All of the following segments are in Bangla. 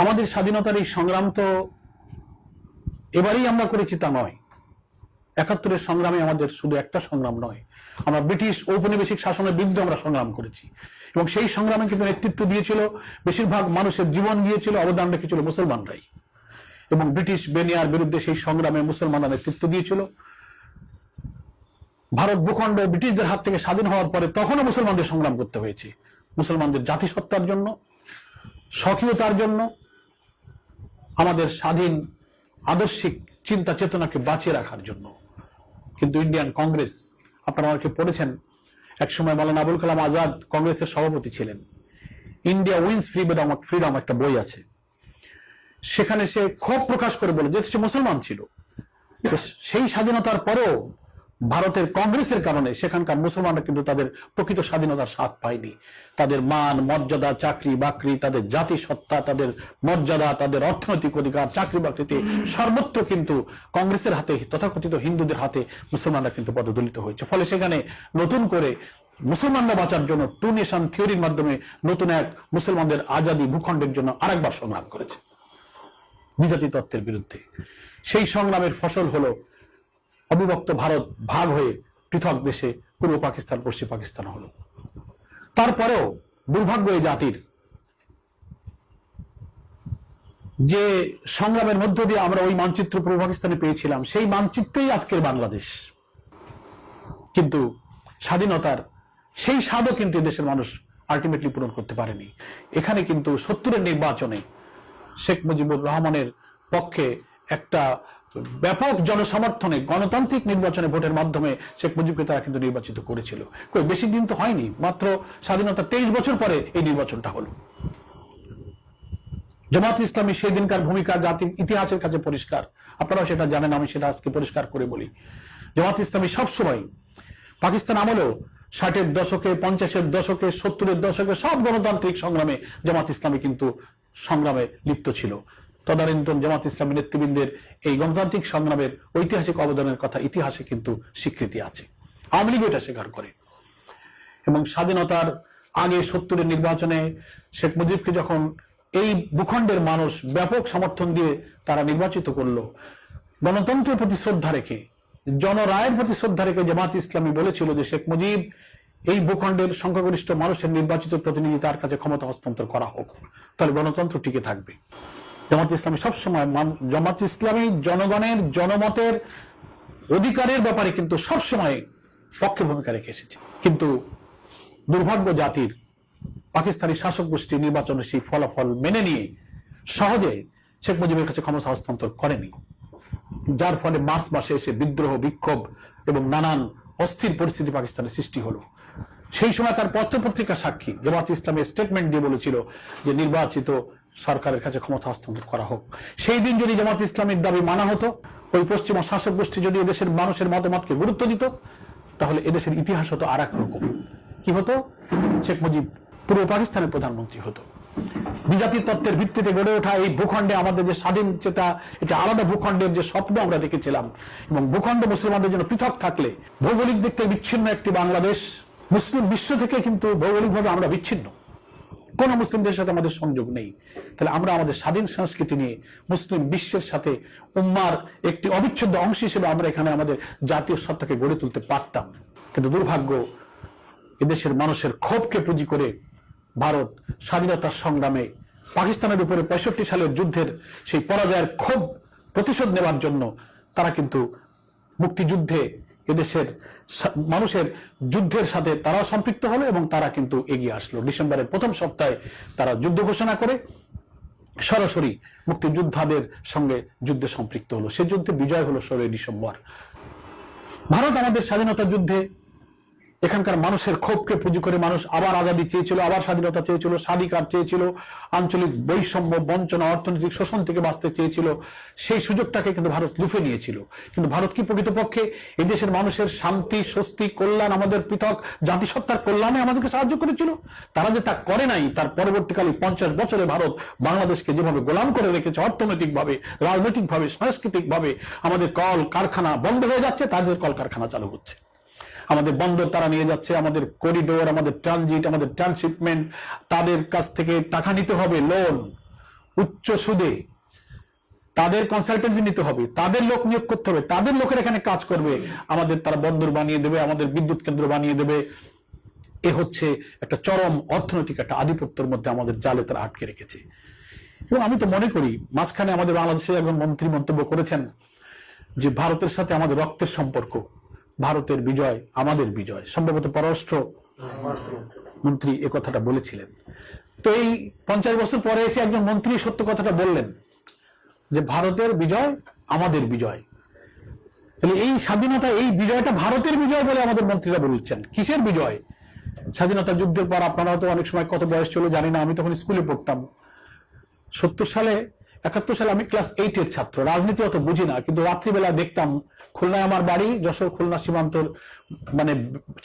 আমাদের স্বাধীনতার এই সংগ্রাম তো এবারেই আমরা করেছি তা নয়। একাত্তরের সংগ্রামে আমাদের শুধু একটা সংগ্রাম নয়। আমরা ব্রিটিশ ঔপনিবেশিক শাসনের বিরুদ্ধে আমরা সংগ্রাম করেছি। এবং সেই সংগ্রামে কিন্তু নেতৃত্ব দিয়েছিল, বেশিরভাগ মানুষের জীবন গিয়েছিল, অবদান রেখেছিল মুসলমানরাই। এবং ব্রিটিশ বেনিয়ার বিরুদ্ধে সেই সংগ্রামে মুসলমানরা নেতৃত্ব দিয়েছিল। ভারত ভূখণ্ড ব্রিটিশদের হাত থেকে স্বাধীন হওয়ার পরে তখনও মুসলমানদের সংগ্রাম করতে হয়েছে। মুসলমানদের জাতিসত্তার জন্য, স্বকীয়তার জন্য আমাদের স্বাধীন আদর্শিক চিন্তা চেতনাকে বাঁচিয়ে রাখার জন্য। কিন্তু ইন্ডিয়ান কংগ্রেস, আপনারা অনেকে পড়েছেন, একসময় মালানা আবুল কালাম আজাদ কংগ্রেসের সভাপতি ছিলেন। ইন্ডিয়া উইন্স ফ্রিডম ফ্রিডম একটা বই আছে। সেখানে সে ক্ষোভ প্রকাশ করে বলে যে সে মুসলমান ছিল। সেই স্বাধীনতার পরেও ভারতের কংগ্রেসের কারণে সেখানকার মুসলমানরা কিন্তু তাদের প্রকৃত স্বাধীনতার স্বাদ পায়নি। তাদের মান, মর্যাদা, চাকরি, বাকরি, তাদের জাতি সত্তা তাদের মর্যাদা, তাদের অর্থনৈতিক অধিকার, চাকরি, বাকরিতে সর্বত্র কিন্তু কংগ্রেসের হাতে, তথাকথিত হিন্দুদের হাতে মুসলমানরা কিন্তু পদদলিত হয়েছে। ফলে সেখানে নতুন করে মুসলমানরা বাঁচার জন্য টু নেশন থিওরির মাধ্যমে নতুন এক মুসলমানদের আজাদি ভূখণ্ডের জন্য আরেকবার সংগ্রাম করেছে। বিজাতি তত্ত্বের বিরুদ্ধে। সেই সংগ্রামের ফসল হলো অবিভক্ত ভারত ভাগ হয়ে পৃথক দেশে পূর্ব পাকিস্তান, পশ্চিম পাকিস্তান হলো। তারপরেও দুর্ভাগ্য এই জাতির যে সংগ্রামের মধ্য দিয়ে আমরা ওই মানচিত্র পূর্ব পাকিস্তানে পেয়েছিলাম, সেই মানচিত্রেই আজকের বাংলাদেশ। কিন্তু স্বাধীনতার সেই স্বাদও কিন্তু দেশের মানুষ আলটিমেটলি পূরণ করতে পারেনি। এখানে কিন্তু সত্তরের নির্বাচনে শেখ মুজিবুর রহমানের পক্ষে একটা ব্যাপক জনসমর্থনে গণতান্ত্রিক নির্বাচনে ভোটের মাধ্যমে শেখ মুজিবকে তারা কিন্তু নির্বাচিত করেছিল। কই, বেশি দিন তো হয়নি, মাত্র স্বাধীনতা তেইশ বছর পরে এই নির্বাচনটা হলো। জামাত ইসলামী সেই দিনকার ভূমিকা জাতির ইতিহাসের কাছে পরিষ্কার। আপনারাও সেটা জানেন, আমি সেটা আজকে পরিষ্কার করে বলি। জামাত ইসলামী সবসময় পাকিস্তান আমলেও ষাটের দশকে, পঞ্চাশের দশকে, সত্তরের দশকে সব গণতান্ত্রিক সংগ্রামে জামাত ইসলামী কিন্তু সংগ্রামে লিপ্ত ছিল। তদানীন্তন জামাত ইসলামী নেতৃবৃন্দের এই গণতান্ত্রিক সংগ্রামের ঐতিহাসিক অবদানের কথা ইতিহাসে কিন্তু স্বীকৃতি আছে। আওয়ামী লীগ এটা স্বীকার করে। এবং স্বাধীনতার আগে সত্তরের নির্বাচনে শেখ মুজিবকে যখন এই ভূখণ্ডের মানুষ ব্যাপক সমর্থন দিয়ে তারা নির্বাচিত করল, গণতন্ত্রের প্রতি শ্রদ্ধা রেখে, জনরায়ের প্রতি শ্রদ্ধা রেখে জামাত ইসলামী বলেছিল যে শেখ মুজিব এই ভূখণ্ডের সংখ্যাগরিষ্ঠ মানুষের নির্বাচিত প্রতিনিধি তার কাছে ক্ষমতা হস্তান্তর করা হোক, তাহলে গণতন্ত্র টিকে থাকবে। জামাত ইসলামী সবসময় জামাত ইসলামী জনগণের, জনমতের অধিকারের ব্যাপারে কিন্তু সবসময় পক্ষে ভূমিকা রেখে এসেছে। কিন্তু দুর্ভাগ্য জাতির পাকিস্তানি শাসক গোষ্ঠী নির্বাচনের সেই ফলাফল মেনে নিয়ে সহজে শেখ মুজিবের কাছে ক্ষমতা হস্তান্তর করেনি। যার ফলে মার্চ মাসে এসে বিদ্রোহ, বিক্ষোভ এবং নানান অস্থির পরিস্থিতি পাকিস্তানের সৃষ্টি হলো। সেই সময় তার পত্রপত্রিকা সাক্ষী জামাত ইসলামের স্টেটমেন্ট দিয়ে বলেছিল যে নির্বাচিত সরকারের কাছে ক্ষমতা হস্তান্তর করা হোক। সেই দিন যদি জামাত ইসলামের দাবি মানা হতো, ওই পশ্চিমা শাসক গোষ্ঠী যদি এদেশের মানুষের মতামতকে গুরুত্ব দিত, তাহলে এদেশের ইতিহাস হতো আর রকম কি হতো? শেখ মুজিব পূর্ব পাকিস্তানের প্রধানমন্ত্রী হতো। বিজাতি তত্ত্বের ভিত্তিতে গড়ে ওঠা এই ভূখণ্ডে আমাদের যে স্বাধীন চেতা, এটা আলাদা ভূখণ্ডের যে স্বপ্ন আমরা দেখেছিলাম। এবং ভূখণ্ড মুসলমানদের জন্য পৃথক থাকলে ভৌগোলিক দিক থেকে বিচ্ছিন্ন একটি বাংলাদেশ, মুসলিম বিশ্ব থেকে কিন্তু ভৌগোলিকভাবে আমরা বিচ্ছিন্ন। কোন মুসলিম দেশের সাথে আমাদের সংযোগ নেই। তাহলে আমরা আমাদের স্বাধীন সংস্কৃতি নিয়ে মুসলিম বিশ্বের সাথে উম্মার একটি অবিচ্ছেদ্য অংশ হিসেবে আমরা এখানে আমাদের জাতীয় সত্তাকে গড়ে তুলতে পারতাম। কিন্তু দুর্ভাগ্য, এদেশের মানুষের ক্ষোভকে পুঁজি করে ভারত স্বাধীনতার সংগ্রামে পাকিস্তানের উপরে পঁয়ষট্টি সালের যুদ্ধের সেই পরাজয়ের ক্ষোভ প্রতিশোধ নেওয়ার জন্য তারা কিন্তু মুক্তিযুদ্ধে এদেশের মানুষের যুদ্ধের সাথে তারাও সম্পৃক্ত হলো এবং তারা কিন্তু এগিয়ে আসলো। ডিসেম্বরের প্রথম সপ্তাহে তারা যুদ্ধ ঘোষণা করে সরাসরি মুক্তিযোদ্ধাদের সঙ্গে যুদ্ধে সম্পৃক্ত হলো। সে যুদ্ধে বিজয় হলো ষোলোই ডিসেম্বর। ভারত আমাদের স্বাধীনতা যুদ্ধে এখানকার মানুষের ক্ষোভকে পুঁজি করে মানুষ আবার আজাদি চেয়েছিল, আবার স্বাধীনতা চেয়েছিল, স্বাধিকার চেয়েছিল, আঞ্চলিক বৈষম্য, বঞ্চনা, অর্থনৈতিক শোষণ থেকে বাঁচতে চেয়েছিল। সেই সুযোগটাকে কিন্তু ভারত লুফে নিয়েছিল। কিন্তু ভারত কি প্রকৃতপক্ষে এদেশের মানুষের শান্তি, স্বস্তি, কল্যাণ আমাদের পৃথক জাতিসত্তার কল্যাণে আমাদেরকে সাহায্য করেছিল? তারা যে তা করে নাই, তার পরবর্তীকালে পঞ্চাশ বছরে ভারত বাংলাদেশকে যেভাবে গোলাম করে রেখেছে, অর্থনৈতিকভাবে, রাজনৈতিকভাবে, সাংস্কৃতিকভাবে, আমাদের কল কারখানা বন্ধ হয়ে যাচ্ছে, তাদের কল কারখানা চালু হচ্ছে। আমাদের বন্দর তারা নিয়ে যাচ্ছে, আমাদের করিডোর আমাদের ট্রানজিট আমাদের ট্রান্সশিপমেন্ট তাদের কাছ থেকে টাকা নিতে হবে লোন উচ্চ সুদে। তাদের কনসালটেন্সি নিতে হবে, তাদের লোক নিয়োগ করতে হবে, তাদের লোকের এখানে কাজ করবে। আমাদের তারা বন্দর বানিয়ে দেবে, আমাদের বিদ্যুৎ কেন্দ্র বানিয়ে দেবে। এ হচ্ছে একটা চরম অর্থনৈতিক একটা আধিপত্যের মধ্যে আমাদের জালে তারা আটকে রেখেছে। এবং আমি তো মনে করি, মাঝখানে আমাদের বাংলাদেশের একজন মন্ত্রী মন্তব্য করেছেন যে, ভারতের সাথে আমাদের রক্তের সম্পর্ক। ভারতের বিজয়, আমাদের বিজয়। সম্ভবত পররাষ্ট্র মন্ত্রী এ কথাটা বলেছিলেন। তো এই পঞ্চাশ বছর পরে এসে একজন মন্ত্রী সত্য কথাটা বললেন, যে ভারতের বিজয়, আমাদের বিজয়। তাহলে এই স্বাধীনতা, এই বিজয়টা ভারতের বিজয় বলে আমাদের মন্ত্রীরা বলছেন। কিসের বিজয়? স্বাধীনতা যুদ্ধের পর আপনারা তো অনেক সময় কত বয়স ছিল জানি না, আমি তখন স্কুলে পড়তাম। সত্তর সালে একাত্তর সালে আমি ক্লাস এইটের ছাত্র। রাজনীতি অত বুঝি না, কিন্তু রাত্রিবেলা দেখতাম খুলনায় আমার বাড়ি, যশোর, খুলনা সীমান্তর মানে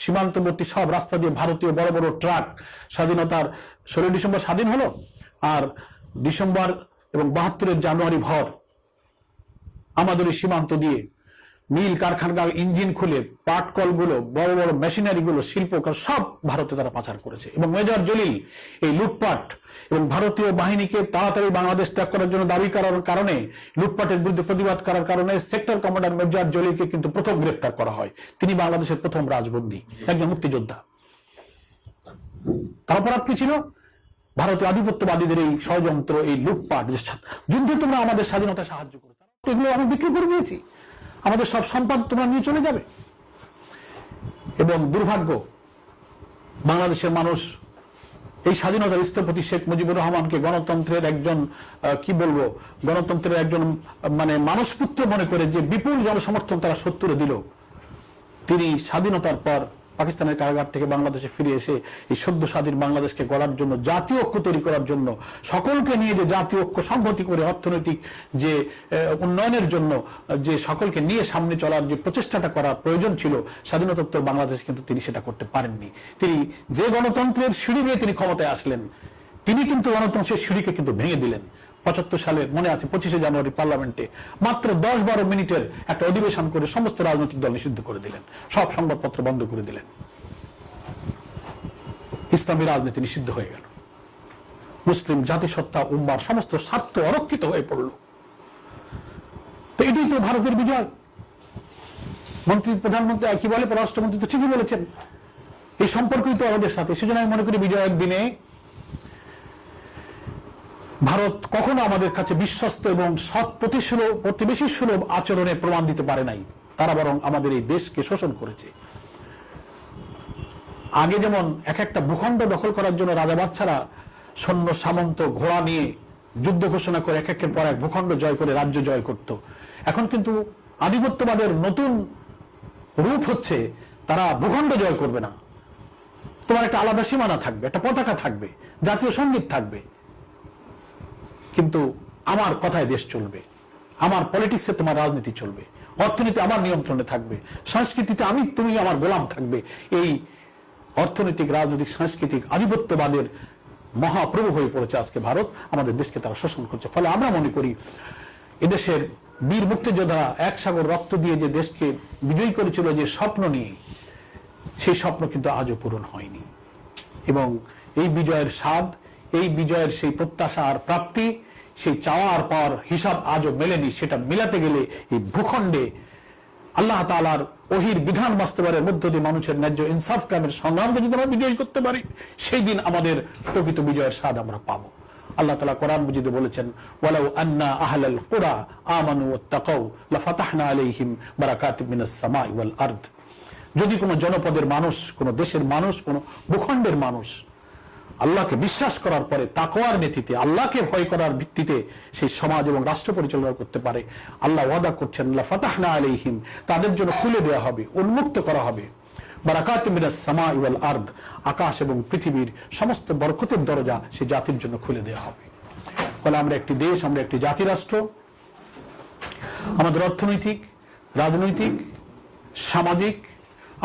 সীমান্তবর্তী সব রাস্তা দিয়ে ভারতীয় বড় বড় ট্রাক স্বাধীনতার ষোলোই ডিসেম্বর স্বাধীন হলো আর ডিসেম্বর এবং বাহাত্তরের জানুয়ারি ভর আমাদের সীমান্ত দিয়ে মিল কারখানার ইঞ্জিন খুলে, পাট কলগুলো, বড় বড় মেশিনারি গুলো শিল্প সব ভারতে তারা পাচার করেছে। এবং মেজর জলিল এই লুটপাট এবং ভারতীয় বাহিনীকে তাড়াতাড়ি বাংলাদেশ ত্যাগ করার জন্য দাবি করার কারণে, লুটপাটের বিরুদ্ধে প্রতিবাদ করার কারণে সেক্টর কমান্ডার মেজর জলিলকে কিন্তু প্রথম গ্রেপ্তার করা হয়। তিনি বাংলাদেশের প্রথম রাজবন্দী, একজন মুক্তিযোদ্ধা। তার অপরাধ কি ছিল? ভারতীয় আধিপত্যবাদীদের এই ষড়যন্ত্র, এই লুটপাট, যুদ্ধে তোমরা আমাদের স্বাধীনতা সাহায্য করো। এগুলো আমি বিক্রি করে দিয়েছি। আমাদের সব সম্পদ তোমরা নিয়ে চলে যাবে। এবং দুর্ভাগ্য, বাংলাদেশের মানুষ এই স্বাধীনতার স্থপতি শেখ মুজিবুর রহমানকে গণতন্ত্রের একজন কি বলব, গণতন্ত্রের একজন মানে মানসপুত্র মনে করে যে বিপুল জনসমর্থন তারা সত্তরে দিল। তিনি স্বাধীনতার পর পাকিস্তানের কারাগার থেকে বাংলাদেশে ফিরে এসে এই সদ্য স্বাধীন বাংলাদেশকে গড়ার জন্য, জাতীয় ঐক্য তৈরি করার জন্য, সকলকে নিয়ে যে জাতীয় ঐক্য সংহতি করে অর্থনৈতিক যে উন্নয়নের জন্য, যে সকলকে নিয়ে সামনে চলার যে প্রচেষ্টাটা করা প্রয়োজন ছিল, স্বাধীনতোত্তর বাংলাদেশ কিন্তু তিনি সেটা করতে পারেননি। তিনি যে গণতন্ত্রের সিঁড়ি বেয়ে তিনি ক্ষমতায় আসলেন, তিনি কিন্তু গণতন্ত্রের সিঁড়িকে কিন্তু ভেঙে দিলেন। পঁচাত্তর সালে মনে আছে পঁচিশে জানুয়ারি পার্লামেন্টে মাত্র দশ বারো মিনিটের একটা অধিবেশন করে সমস্ত রাজনৈতিক দল নিষিদ্ধ করে দিলেন। সব সংবাদপত্র বন্ধ করে দিলেন। ইসলামী রাজনীতি নিষিদ্ধ হয়ে গেল। মুসলিম জাতিসত্তা, উম্মার সমস্ত স্বার্থ অরক্ষিত হয়ে পড়ল। এটাই তো ভারতের বিজয়। মন্ত্রী, প্রধানমন্ত্রী কি বলে? পররাষ্ট্রমন্ত্রী তো ঠিকই বলেছেন। এই সম্পর্কই তো আমাদের সাথে। সেজন্য আমি মনে করি বিজয়ের দিনে ভারত কখনো আমাদের কাছে বিশ্বস্ত এবং সৎ প্রতিসুলভ, প্রতিবেশী সুলভ আচরণে প্রমাণ দিতে পারে নাই। তারা বরং আমাদের এই দেশকে শোষণ করেছে। আগে যেমন এক একটা ভূখণ্ড দখল করার জন্য রাজা বাচ্চারা সৈন্য সামন্ত ঘোড়া নিয়ে যুদ্ধ ঘোষণা করে এক একের পর এক ভূখণ্ড জয় করে রাজ্য জয় করত। এখন কিন্তু আধিপত্যবাদের নতুন রূপ হচ্ছে তারা ভূখণ্ড জয় করবে না। তোমার একটা আলাদা সীমানা থাকবে, একটা পতাকা থাকবে, জাতীয় সংগীত থাকবে। কিন্তু আমার কথায় দেশ চলবে। আমার পলিটিক্সে তোমার রাজনীতি চলবে। অর্থনীতি আমার নিয়ন্ত্রণে থাকবে। সংস্কৃতিতে আমি, তুমি আমার গোলাম থাকবে। এই অর্থনৈতিক, রাজনৈতিক, সাংস্কৃতিক আধিপত্যবাদের মহাপ্রভু হয়ে পড়েছে আজকে ভারত। আমাদের দেশকে তারা শোষণ করছে। ফলে আমরা মনে করি, এদেশের বীর মুক্তিযোদ্ধারা এক সাগর রক্ত দিয়ে যে দেশকে বিজয়ী করেছিল যে স্বপ্ন নিয়ে, সেই স্বপ্ন কিন্তু আজও পূরণ হয়নি। এবং এই বিজয়ের স্বাদ এই বিজয়ের সেই প্রত্যাশা আর প্রাপ্তি, সেই চাওয়ার পর হিসাব আজও মেলেনি। সেটা মেলাতে গেলে এই ভূখণ্ডে আল্লাহ তালার ওহির বিধান বাস্তবায়নের মধ্য দিয়ে মানুষের ন্যায্য ইনসাফ, কামের সংগ্রামকে যদি আমরা বিজয়ী করতে পারি, সেই দিন আমাদের প্রকৃত বিজয়ের স্বাদ আমরা পাবো। আল্লাহ তালা কোরআন বুঝিতে বলেছেন, ওয়ালাউ আন্না আহলাল কুরা আমানু ওয়াত্তাকাউ লাফাতাহনা আলাইহিম বারাকাতিম মিনাস সামাই ওয়াল আরদ। যদি কোনো জনপদের মানুষ, কোনো দেশের মানুষ, কোনো ভূখণ্ডের মানুষ আল্লাহকে বিশ্বাস করার পরে তাকওয়ার নীতিতে, আল্লাহকে ভয় করার ভিত্তিতে সেই সমাজ এবং রাষ্ট্র পরিচালনা করতে পারে। আল্লাহ ওয়াদা করছেন আল্লাহ ফাতাহনা আলাইহিম তাদের জন্য খুলে দেওয়া হবে, উন্মুক্ত করা হবে। সামা ইওয়াল আর্দ, আকাশ এবং পৃথিবীর সমস্ত বরকতের দরজা সে জাতির জন্য খুলে দেওয়া হবে। ফলে আমরা একটি দেশ, আমরা একটি জাতি রাষ্ট্র আমাদের অর্থনৈতিক, রাজনৈতিক, সামাজিক,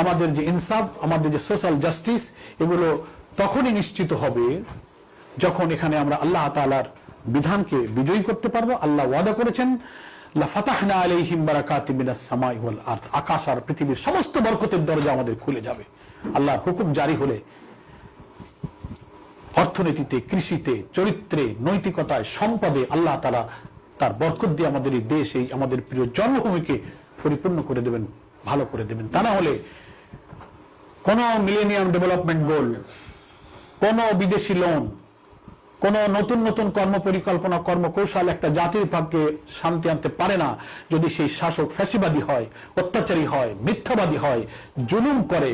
আমাদের যে ইনসাফ, আমাদের যে সোশ্যাল জাস্টিস, এগুলো তখনই নিশ্চিত হবে যখন এখানে আমরা আল্লাহ তালার বিধানকে বিজয়ী করতে পারব। আল্লাহ ওয়াদা করেছেন আকাশ আর পৃথিবীর সমস্ত বরকতের দরজা আমাদের খুলে যাবে। আল্লাহর হুকুম জারি হলে অর্থনীতিতে, কৃষিতে, চরিত্রে, নৈতিকতায়, সম্পদে আল্লাহ তারা তার বরকত দিয়ে আমাদের এই দেশ, এই আমাদের প্রিয় জন্মভূমিকে পরিপূর্ণ করে দেবেন, ভালো করে দেবেন। তা না হলে কোন মিলেনিয়াম ডেভেলপমেন্ট গোল কোন বিদেশি লোন কোন নতুন নতুন কর্ম পরিকল্পনা কর্মকৌশল একটা জাতির ভাগ্যে শান্তি আনতে পারে না। যদি সেই শাসক ফ্যাসিবাদী হয়, অত্যাচারী হয়, মিথ্যাবাদী হয়, জুলুম করে,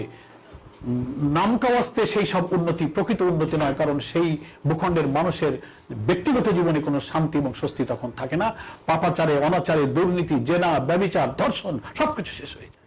নামকাওয়াস্তে সেই সব উন্নতি, প্রকৃত উন্নতি নয়, কারণ সেই ভূখণ্ডের মানুষের ব্যক্তিগত জীবনে কোনো শান্তি এবং স্বস্তি তখন থাকে না। পাপাচারে, অনাচারে, দুর্নীতি, জেনা, ব্যবিচার, ধর্ষণ, সবকিছু শেষ হয়ে যায়।